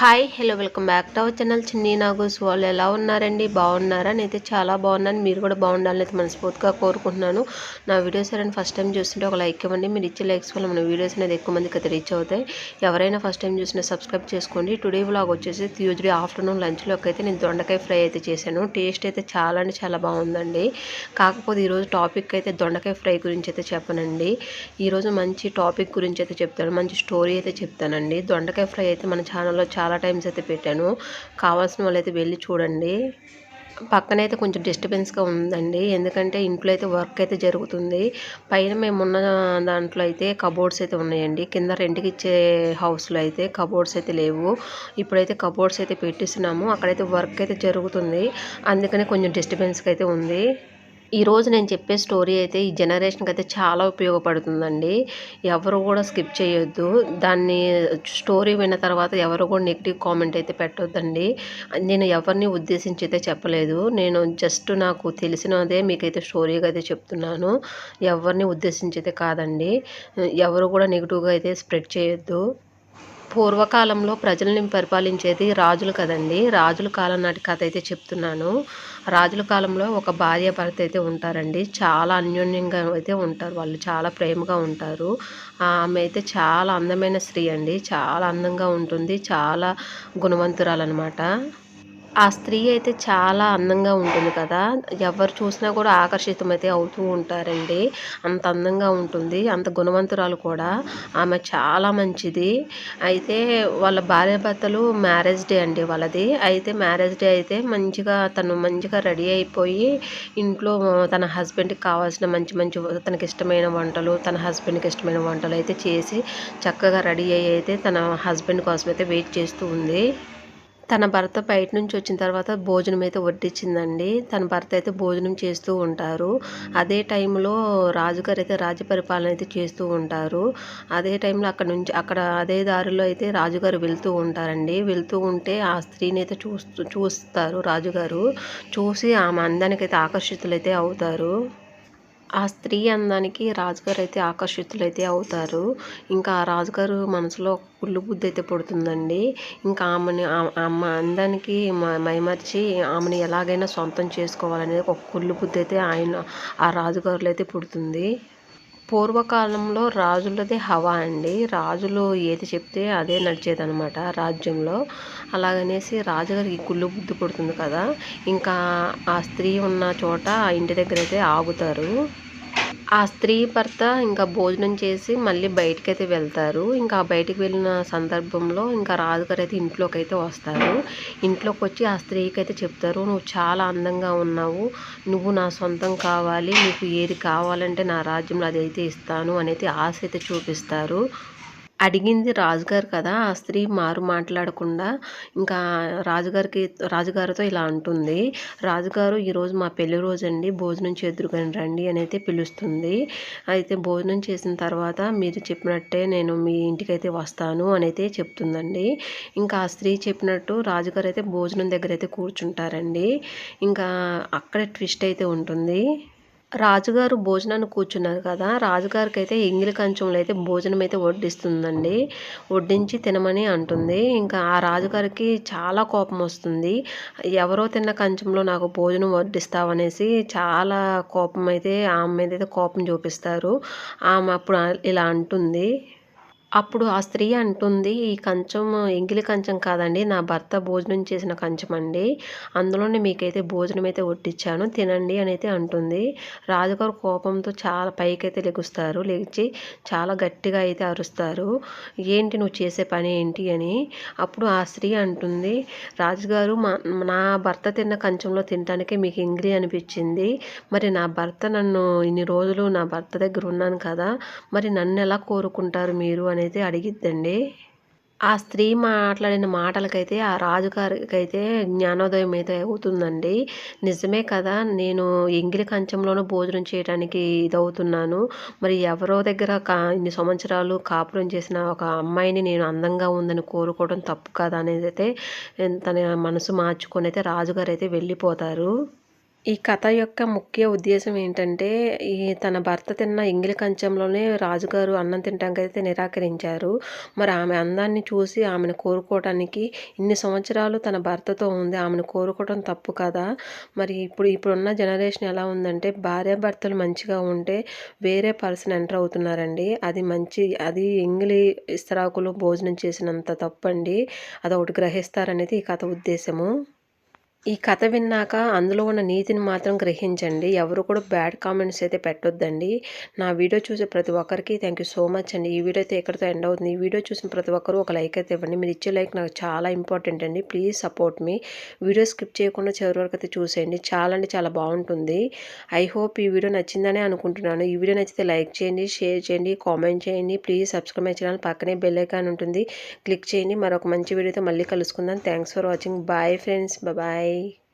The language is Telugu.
Hi hello welcome back to our channel. Chinni నాగూస్ వాళ్ళు ఎలా ఉన్నారండి? బాగున్నారా? నేనైతే చాలా బాగున్నాను. మీరు కూడా బాగుండాలని అయితే మనస్ఫూర్తిగా కోరుకుంటున్నాను. నా వీడియోస్ ఎవరైనా ఫస్ట్ టైం చూస్తుంటే ఒక లైక్ ఇవ్వండి. మీరు ఇచ్చే లైక్స్ వల్ల మన వీడియోస్ అనేది ఎక్కువ మందికి అయితే రీచ్ అవుతాయి. ఎవరైనా ఫస్ట్ టైం చూసినా సబ్స్క్రైబ్ చేసుకోండి. టుడే వ్లాగ్ వచ్చేసి ట్యూస్డే ఆఫ్టర్నూన్ లంచ్లోకి అయితే నేను దొండకాయ ఫ్రై అయితే చేశాను. టేస్ట్ అయితే చాలా అంటే చాలా బాగుందండి. కాకపోతే ఈరోజు టాపిక్ అయితే దొండకాయ ఫ్రై గురించి అయితే చెప్పనండి. ఈరోజు మంచి టాపిక్ గురించి అయితే చెప్తాను. మంచి స్టోరీ అయితే చెప్తానండి. దొండకాయ ఫ్రై అయితే మన ఛానల్లో చాలా చాలా టైమ్స్ అయితే పెట్టాను. కావాల్సిన వాళ్ళు వెళ్ళి చూడండి. పక్కనైతే కొంచెం డిస్టర్బెన్స్గా ఉందండి. ఎందుకంటే ఇంట్లో అయితే వర్క్ అయితే జరుగుతుంది. పైన మేము ఉన్న దాంట్లో అయితే కబోర్డ్స్ అయితే ఉన్నాయండి. కింద రెంట్కి ఇచ్చే హౌస్లో అయితే కబోర్డ్స్ అయితే లేవు. ఇప్పుడైతే కబోర్డ్స్ అయితే పెట్టిస్తున్నాము. అక్కడైతే వర్క్ అయితే జరుగుతుంది. అందుకనే కొంచెం డిస్టర్బెన్స్గా అయితే ఉంది. ఈరోజు నేను చెప్పే స్టోరీ అయితే ఈ జనరేషన్కి అయితే చాలా ఉపయోగపడుతుందండి. ఎవరు కూడా స్కిప్ చేయొద్దు. దాన్ని స్టోరీ విన్న తర్వాత ఎవరు కూడా నెగిటివ్ కామెంట్ అయితే పెట్టొద్దండి. నేను ఎవరిని ఉద్దేశించి అయితే చెప్పలేదు. నేను జస్ట్ నాకు తెలిసినదే మీకైతే స్టోరీగా అయితే చెప్తున్నాను. ఎవరిని ఉద్దేశించి అయితే కాదండి. ఎవరు కూడా నెగిటివ్గా అయితే స్ప్రెడ్ చేయొద్దు. పూర్వకాలంలో ప్రజల్ని పరిపాలించేది రాజులు కదండి. రాజుల కాలం నాటి కథ అయితే చెప్తున్నాను. రాజుల కాలంలో ఒక భార్య భర్త అయితే ఉంటారండి. చాలా అన్యోన్యంగా అయితే ఉంటారు. వాళ్ళు చాలా ప్రేమగా ఉంటారు. ఆమె అయితే చాలా అందమైన స్త్రీ అండి. చాలా అందంగా ఉంటుంది. చాలా గుణవంతురాలన్నమాట. ఆ స్త్రీ అయితే చాలా అందంగా ఉంటుంది కదా. ఎవరు చూసినా కూడా ఆకర్షితమైతే అవుతూ ఉంటారండి. అంత అందంగా ఉంటుంది. అంత గుణవంతురాలు కూడా. ఆమె చాలా మంచిది. అయితే వాళ్ళ భార్యాభర్తలు మ్యారేజ్ డే అండి వాళ్ళది. అయితే మ్యారేజ్ డే అయితే మంచిగా తను మంచిగా రెడీ అయిపోయి ఇంట్లో తన హస్బెండ్కి కావాల్సిన మంచి మంచి తనకి ఇష్టమైన వంటలు తన హస్బెండ్కి ఇష్టమైన వంటలు అయితే చేసి చక్కగా రెడీ అయ్యి అయితే తన హస్బెండ్ కోసం అయితే వెయిట్ చేస్తూ ఉంది. తన భర్త బయట నుంచి వచ్చిన తర్వాత భోజనం అయితే వడ్డించిందండి. తన భర్త అయితే భోజనం చేస్తూ ఉంటారు. అదే టైంలో రాజుగారు అయితే రాజ్య పరిపాలన అయితే చేస్తూ ఉంటారు. అదే టైంలో అక్కడ నుంచి అక్కడ అదే దారిలో అయితే రాజుగారు వెళ్తూ ఉంటారండి. వెళ్తూ ఉంటే ఆ స్త్రీని అయితే చూస్తూ చూస్తారు రాజుగారు. చూసి ఆమె అందానికి అయితే ఆకర్షితులైతే అవుతారు. ఆ స్త్రీ అందానికి రాజుగారు అయితే ఆకర్షితులైతే అవుతారు. ఇంకా ఆ రాజుగారు మనసులో కుళ్ళు బుద్ధి అయితే పుడుతుందండి. ఇంకా ఆమెని ఆమె అందానికి మైమర్చి ఆమెను ఎలాగైనా సొంతం చేసుకోవాలనేది ఒక కుళ్ళు బుద్ధి అయితే ఆయన ఆ రాజుగారులో అయితే పుడుతుంది. పూర్వకాలంలో రాజులదే హవా అండి. రాజులు ఏది చెప్తే అదే నడిచేదనమాట రాజ్యంలో. అలాగనేసి రాజుగారికి గుళ్ళు బుద్ధి పుడుతుంది కదా. ఇంకా ఆ స్త్రీ ఉన్న చోట ఆ ఇంటి దగ్గర అయితే ఆగుతారు. ఆ స్త్రీ భర్త ఇంకా భోజనం చేసి మళ్ళీ బయటికి అయితే వెళ్తారు. ఇంకా బయటికి వెళ్ళిన సందర్భంలో ఇంకా రాజుగారు అయితే ఇంట్లోకి అయితే వస్తారు. ఇంట్లోకి వచ్చి ఆ స్త్రీకి అయితే చెప్తారు నువ్వు చాలా అందంగా ఉన్నావు. నువ్వు నా సొంతం కావాలి. నీకు ఏది కావాలంటే నా రాజ్యంలో అది అయితే ఇస్తాను అనేది ఆశ అయితే చూపిస్తారు. అడిగింది రాజుగారు కదా ఆ స్త్రీ మారు మాట్లాడకుండా ఇంకా రాజుగారికి రాజుగారితో ఇలా అంటుంది. రాజుగారు ఈరోజు మా పెళ్ళి రోజు అండి భోజనం చేదురుకొని రండి అని అయితే పిలుస్తుంది. అయితే భోజనం చేసిన తర్వాత మీరు చెప్పినట్టే నేను మీ ఇంటికి అయితే వస్తాను అని అయితే చెప్తుందండి. ఇంకా ఆ స్త్రీ చెప్పినట్టు రాజుగారు అయితే భోజనం దగ్గర అయితే కూర్చుంటారండి. ఇంకా అక్కడే ట్విస్ట్ అయితే ఉంటుంది. రాజుగారు భోజనాన్ని కూర్చున్నారు కదా రాజుగారికి అయితే ఎంగిలి కంచంలో అయితే భోజనం అయితే వడ్డిస్తుందండి. వడ్డించి తినమని అంటుంది. ఇంకా ఆ రాజుగారికి చాలా కోపం వస్తుంది. ఎవరో తిన్న కంచంలో నాకు భోజనం వడ్డిస్తావనేసి చాలా కోపం అయితే ఆమె మీద అయితే కోపం చూపిస్తారు. ఆమె అప్పుడు ఇలా అంటుంది. అప్పుడు ఆ స్త్రీ అంటుంది ఈ కంచం ఎంగిలి కంచం కాదండి నా భర్త భోజనం చేసిన కంచం అండి. అందులోనే మీకైతే భోజనం అయితే వడ్డించాను తినండి అని అయితే అంటుంది. రాజుగారు కోపంతో చాలా పైకైతే లెగుస్తారు లేచి చాలా గట్టిగా అయితే అరుస్తారు. ఏంటి నువ్వు చేసే పని ఏంటి? అని అప్పుడు ఆ స్త్రీ అంటుంది. రాజుగారు మా నా భర్త తిన్న కంచంలో తినటానికే మీకు ఎంగిలి అనిపించింది. మరి నా భర్త నన్ను ఇన్ని రోజులు నా భర్త దగ్గర ఉన్నాను కదా మరి నన్ను ఎలా కోరుకుంటారు మీరు? అని అనేది అడిగిద్దండి. ఆ స్త్రీ మాట్లాడిన మాటలకైతే ఆ రాజుగారికి అయితే జ్ఞానోదయం అయితే అవుతుందండి. నిజమే కదా నేను ఎంగిలి కంచంలోనూ భోజనం చేయడానికి ఇదవుతున్నాను. మరి ఎవరో దగ్గర కా ఇన్ని సంవత్సరాలు కాపురం చేసిన ఒక అమ్మాయిని నేను అందంగా ఉందని కోరుకోవడం తప్పు కదా అనేది అయితే తన మనసు మార్చుకొని అయితే రాజుగారు అయితే వెళ్ళిపోతారు. ఈ కథ యొక్క ముఖ్య ఉద్దేశం ఏంటంటే ఈ తన భర్త తిన్న ఎంగిలి కంచంలోనే రాజుగారు అన్నం తినటానికైతే నిరాకరించారు. మరి ఆమె అందాన్ని చూసి ఆమెను కోరుకోవటానికి ఇన్ని సంవత్సరాలు తన భర్తతో ఉంది ఆమెను కోరుకోవటం తప్పు కదా? మరి ఇప్పుడు ఇప్పుడున్న జనరేషన్ ఎలా ఉందంటే భార్యాభర్తలు మంచిగా ఉంటే వేరే పర్సన్ ఎంటర్ అవుతున్నారండి. అది మంచి అది ఎంగిలి ఇస్తరాకులు భోజనం చేసినంత తప్పండి. అదొకటి గ్రహిస్తారనేది ఈ కథ ఉద్దేశము. ఈ కథ విన్నాక అందులో ఉన్న నీతిని మాత్రం గ్రహించండి. ఎవరు కూడా బ్యాడ్ కామెంట్స్ అయితే పెట్టొద్దండి. నా వీడియో చూసే ప్రతి ఒక్కరికి థ్యాంక్ యూ సో మచ్ అండి. ఈ వీడియో అయితే ఎక్కడితో ఎండ్ అవుతుంది? ఈ వీడియో చూసిన ప్రతి ఒక్కరు ఒక లైక్ అయితే ఇవ్వండి. మీరు ఇచ్చే లైక్ నాకు చాలా ఇంపార్టెంట్ అండి. Please support me. Video skip చేయకుండా చివరి వరకు అయితే చూసేయండి. చాలా అంటే చాలా బాగుంటుంది. ఐ హోప్ ఈ వీడియో నచ్చిందనే అనుకుంటున్నాను. ఈ వీడియో నచ్చితే లైక్ చేయండి షేర్ చేయండి కామెంట్ చేయండి. Please subscribe channel. పక్కనే బెల్ ఐకాన్ ఉంటుంది. క్లిక్ చేయండి. మరొక మంచి వీడియోతో మళ్ళీ కలుసుకుందాం. Thanks for watching. Bye friends. Bye Bye.